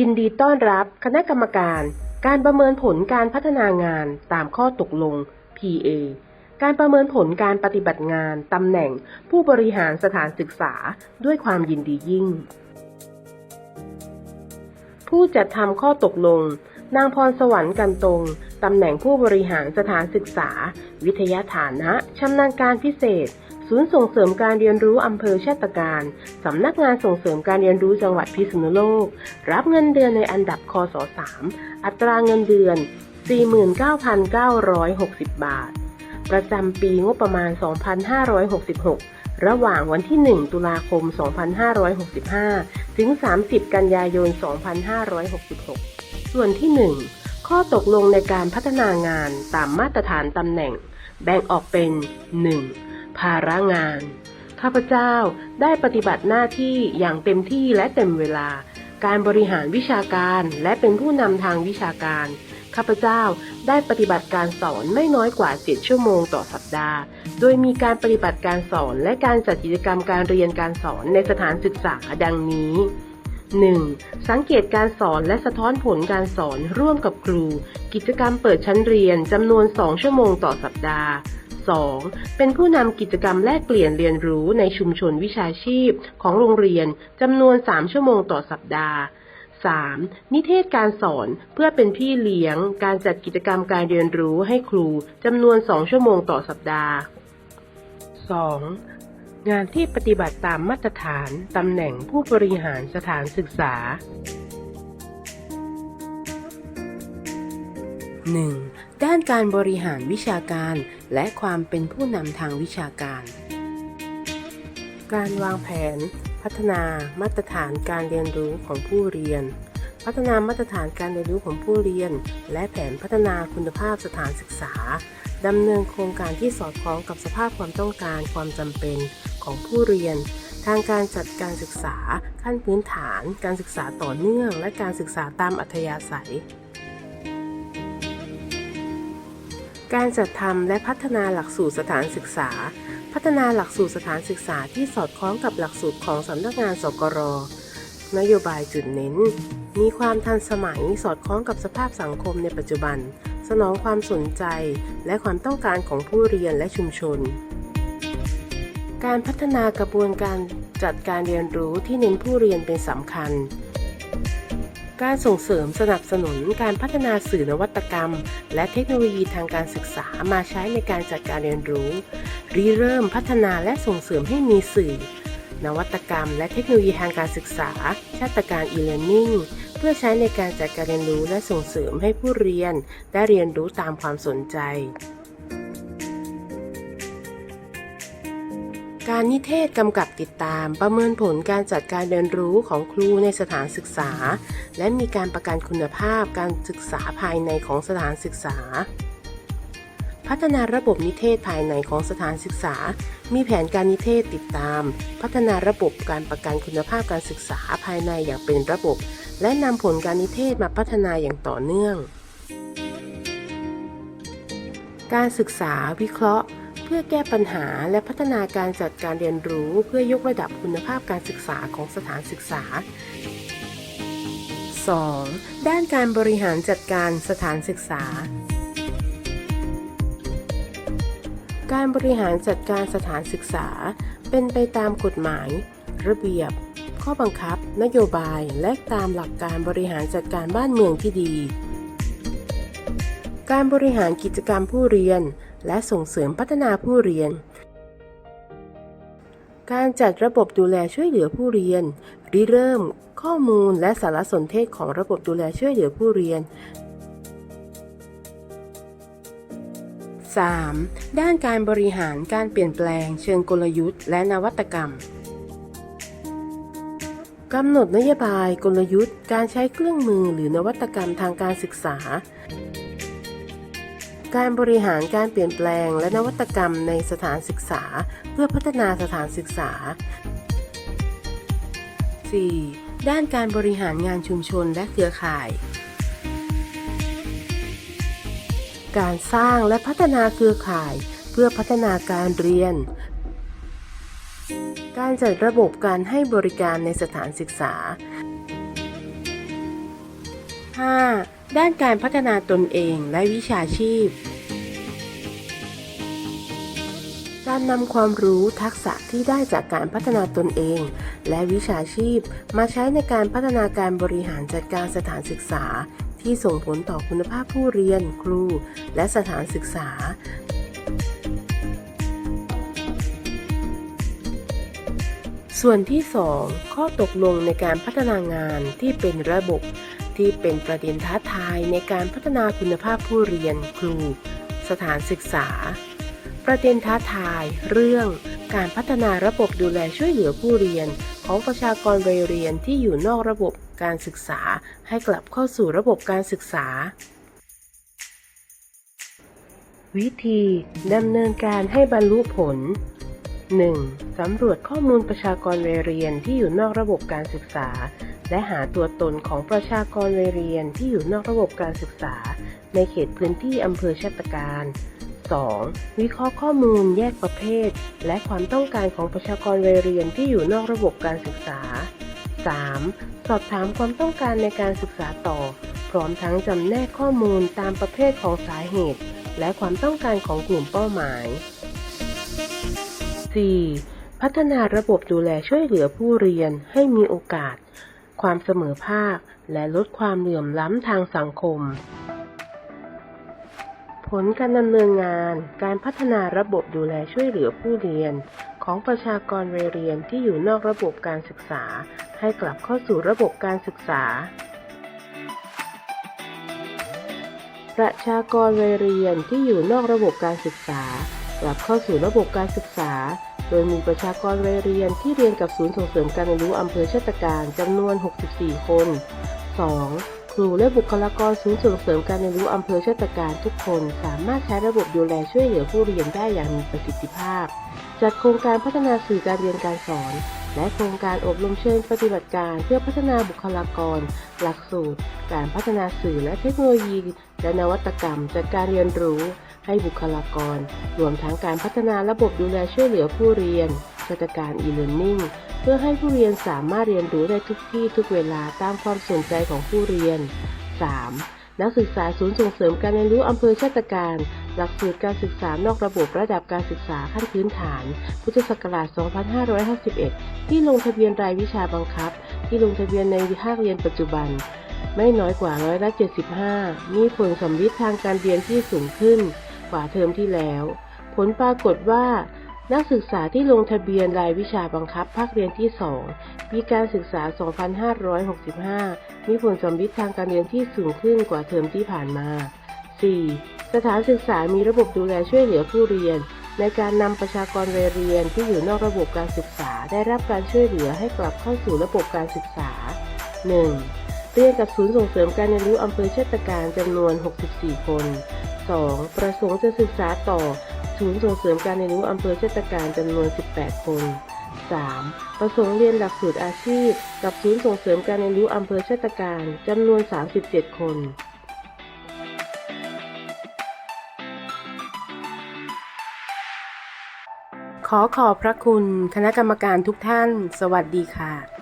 ยินดีต้อนรับคณะกรรมการ การประเมินผลการพัฒนางานตามข้อตกลง PA การประเมินผลการปฏิบัติงานตำแหน่งผู้บริหารสถานศึกษาด้วยความยินดียิ่ง ผู้จัดทำข้อตกลง นางพรสวรรค์กันตรงตำแหน่งผู้บริหารสถานศึกษา วิทยาฐานะชำนาญการพิเศษ ศูนย์ส่งเสริมการเรียนรู้อำเภอชาตการ สำนักงานส่งเสริมการเรียนรู้จังหวัดพิษณุโลก รับเงินเดือนในอันดับคศ3อัตราเงินเดือน 49,960 บาท ประจำปีงบประมาณ 2566 ระหว่างวันที่ 1 ตุลาคม 2565 ถึง 30 กันยายน 2566 ส่วนที่ 1 ข้อตกลงในการพัฒนางานตามมาตรฐานตำแหน่ง แบ่งออกเป็น 1. ภาระงาน ข้าพเจ้าได้ปฏิบัติหน้าที่อย่างเต็มที่และเต็มเวลา การบริหารวิชาการและเป็นผู้นำทางวิชาการ ข้าพเจ้าได้ปฏิบัติการสอนไม่น้อยกว่า 7 ชั่วโมงต่อสัปดาห์ โดยมีการปฏิบัติการสอนและการจัดกิจกรรมการเรียนการสอนในสถานศึกษาดังนี้ 1. สังเกตการสอนและสะท้อนผลการสอนร่วมกับครู กิจกรรมเปิดชั้นเรียนจำนวน 2 ชั่วโมงต่อสัปดาห์ 2. เป็นผู้นำกิจกรรมแลกเปลี่ยนเรียนรู้ในชุมชนวิชาชีพของโรงเรียนจำนวน 3 ชั่วโมงต่อสัปดาห์ 3. นิเทศการสอนเพื่อเป็นพี่เลี้ยง การจัดกิจกรรมการเรียนรู้ให้ครูจำนวน 2 ชั่วโมงต่อสัปดาห์ 2. งานที่ปฏิบัติตามมาตรฐานตำแหน่งผู้บริหารสถานศึกษา 1. ด้านการบริหารวิชาการและความเป็นผู้นำทางวิชาการ การวางแผน พัฒนามาตรฐานการเรียนรู้ของผู้เรียน พัฒนามาตรฐานการเรียนรู้ของผู้เรียน และแผนพัฒนาคุณภาพสถานศึกษาดำเนินโครงการที่สอดคล้องกับสภาพความต้องการความจำเป็น ของผู้เรียน ทางการจัดการศึกษา ขั้นพื้นฐาน การศึกษาต่อเนื่อง และการศึกษาตามอัธยาศัย การจัดทำและพัฒนาหลักสูตรสถานศึกษา พัฒนาหลักสูตรสถานศึกษาที่สอดคล้องกับหลักสูตรของสำนักงานสกรนโยบายจุดเน้น มีความทันสมัยสอดคล้องกับสภาพสังคมในปัจจุบัน สนองความสนใจและความต้องการของผู้เรียนและชุมชน การพัฒนากระบวนการจัดการเรียนรู้ที่เน้นผู้เรียนเป็นสำคัญ การส่งเสริมสนับสนุนการพัฒนาสื่อนวัตกรรม และเทคโนโลยีทางการศึกษามาใช้ในการจัดการเรียนรู้ริเริ่มพัฒนาและส่งเสริมให้มีสื่อ นวัตกรรม และเทคโนโลยีทางการศึกษา ชาตการ e-learning เพื่อใช้ในการจัดการเรียนรู้และส่งเสริมให้ผู้เรียนได้เรียนรู้ตามความสนใจ การนิเทศกำกับติดตามประเมินผลการจัดการเรียนรู้ของครูในสถานศึกษา และมีการประกันคุณภาพการศึกษาภายในของสถานศึกษา พัฒนาระบบนิเทศภายในของสถานศึกษา มีแผนการนิเทศติดตาม พัฒนาระบบการประกันคุณภาพการศึกษาภายในอย่างเป็นระบบ และนำผลการนิเทศมาพัฒนาอย่างต่อเนื่อง การศึกษาวิเคราะห์ เพื่อแก้ปัญหาและพัฒนาการจัดการเรียนรู้เพื่อยกระดับคุณภาพการศึกษาของสถานศึกษา 2. ด้านการบริหารจัดการสถานศึกษา การบริหารจัดการสถานศึกษา เป็นไปตามกฎหมาย ระเบียบ ข้อบังคับ นโยบาย และตามหลักการบริหารจัดการบ้านเมืองที่ดี การบริหารกิจกรรมผู้เรียน และส่งเสริมพัฒนาผู้เรียน การจัดระบบดูแลช่วยเหลือผู้เรียน ริเริ่ม ข้อมูลและสารสนเทศของระบบดูแลช่วยเหลือผู้เรียน 3. ด้านการบริหารการเปลี่ยนแปลง เชิงกลยุทธ์ และนวัตกรรมกำหนดนโยบายกลยุทธ์ การใช้เครื่องมือหรือนวัตกรรมทางการศึกษา การบริหารการเปลี่ยนแปลงและนวัตกรรมในสถานศึกษา เพื่อพัฒนาสถานศึกษา 4. ด้านการบริหารงานชุมชนและเครือข่าย การสร้างและพัฒนาเครือข่าย เพื่อพัฒนาการเรียน การจัดระบบการให้บริการในสถานศึกษา 5. ด้านการพัฒนาตนเองและวิชาชีพ การนำความรู้ทักษะที่ได้จากการพัฒนาตนเอง และวิชาชีพ มาใช้ในการพัฒนาการบริหารจัดการสถานศึกษา ที่ส่งผลต่อคุณภาพผู้เรียน ครู และสถานศึกษาส่วนที่ 2 ข้อตกลงในการพัฒนางานที่เป็นระบบ ที่เป็นประเด็นท้าทายในการพัฒนาคุณภาพผู้เรียน ครู สถานศึกษา ประเด็นท้าทาย เรื่องการพัฒนาระบบดูแลช่วยเหลือผู้เรียน ของประชากรวัยเรียนที่อยู่นอกระบบการศึกษา ให้กลับเข้าสู่ระบบการศึกษา วิธีดำเนินการให้บรรลุผล 1. สำรวจข้อมูลประชากรวัยเรียนที่อยู่นอกระบบการศึกษา และหาตัวตนของประชากรวัยเรียนที่อยู่นอกระบบการศึกษา ในเขตพื้นที่อำเภอชาตการ 2. วิเคราะห์ข้อมูลแยกประเภท และความต้องการของประชากรวัยเรียนที่อยู่นอกระบบการศึกษา 3. สอบถามความต้องการในการศึกษาต่อ พร้อมทั้งจำแนกข้อมูลตามประเภทของสาเหตุ และความต้องการของกลุ่มเป้าหมาย 4. พัฒนาระบบดูแลช่วยเหลือผู้เรียนให้มีโอกาส ความเสมอภาค และลดความเหลื่อมล้ำทางสังคม ผลการดำเนินงานการพัฒนาระบบดูแลช่วยเหลือผู้เรียน ของประชากรวัยเรียนที่อยู่นอกระบบการศึกษา ให้กลับเข้าสู่ระบบการศึกษา ประชากรวัยเรียนที่อยู่นอกระบบการศึกษา กลับเข้าสู่ระบบการศึกษา โดยมีประชากรวัยเรียนที่เรียนกับศูนย์ส่งเสริมการเรียนรู้อำเภอเชตการจำนวน 64 คน 2. ครูและบุคลากรศูนย์ส่งเสริมการเรียนรู้อำเภอเชตการทุกคนสามารถใช้ระบบดูแลช่วยเหลือผู้เรียนได้อย่างมีประสิทธิภาพ จัดโครงการพัฒนาสื่อการเรียนการสอน และโครงการอบรมเชิญปฏิบัติการเพื่อพัฒนาบุคลากร หลักสูตร การพัฒนาสื่อและเทคโนโลยี และนวัตกรรมจัดการเรียนรู้ ให้บุคลากร รวมทั้งการพัฒนาระบบดูแลช่วยเหลือผู้เรียนจัดการ e-learning เพื่อให้ผู้เรียนสามารถเรียนรู้ได้ทุกที่ทุกเวลาตามความสนใจของผู้เรียน 3. นักศึกษาศูนย์ส่งเสริมการเรียนรู้อำเภอชาตการ หลักสูตรการศึกษานอกระบบระดับการศึกษาขั้นพื้นฐาน พุทธศักราช 2551 ที่ลงทะเบียนรายวิชาบังคับ ที่ลงทะเบียนในภาคเรียนปัจจุบัน ไม่น้อยกว่าร้อยละ75 มีผลสำลิดทางการเรียนที่สูงขึ้น กว่าเทอมที่แล้ว ผลปรากฏว่า นักศึกษาที่ลงทะเบียนรายวิชาบังคับภาคเรียนที่ 2 ปีการศึกษา 2565 มีผลสำลิดทางการเรียนที่สูงขึ้นกว่าเทอมที่ผ่านมา 4. สถานศึกษามีระบบดูแลช่วยเหลือผู้เรียน ในการนำประชากรวัยเรียนที่อยู่นอกระบบการศึกษาได้รับการช่วยเหลือให้กลับเข้าสู่ระบบการศึกษา 1. เรียนกับศูนย์ส่งเสริมการเรียนรู้อำเภอเชตการจำนวน 64 คน 2. ประสงค์จะศึกษาต่อ ศูนย์ส่งเสริมการเรียนรู้อำเภอเชตการจำนวน 18 คน 3. ประสงค์เรียนหลักสูตรอาชีพ กับศูนย์ส่งเสริมการเรียนรู้อำเภอเชตการจำนวน 37 คนขอขอบพระคุณคณะกรรมการทุกท่าน สวัสดีค่ะ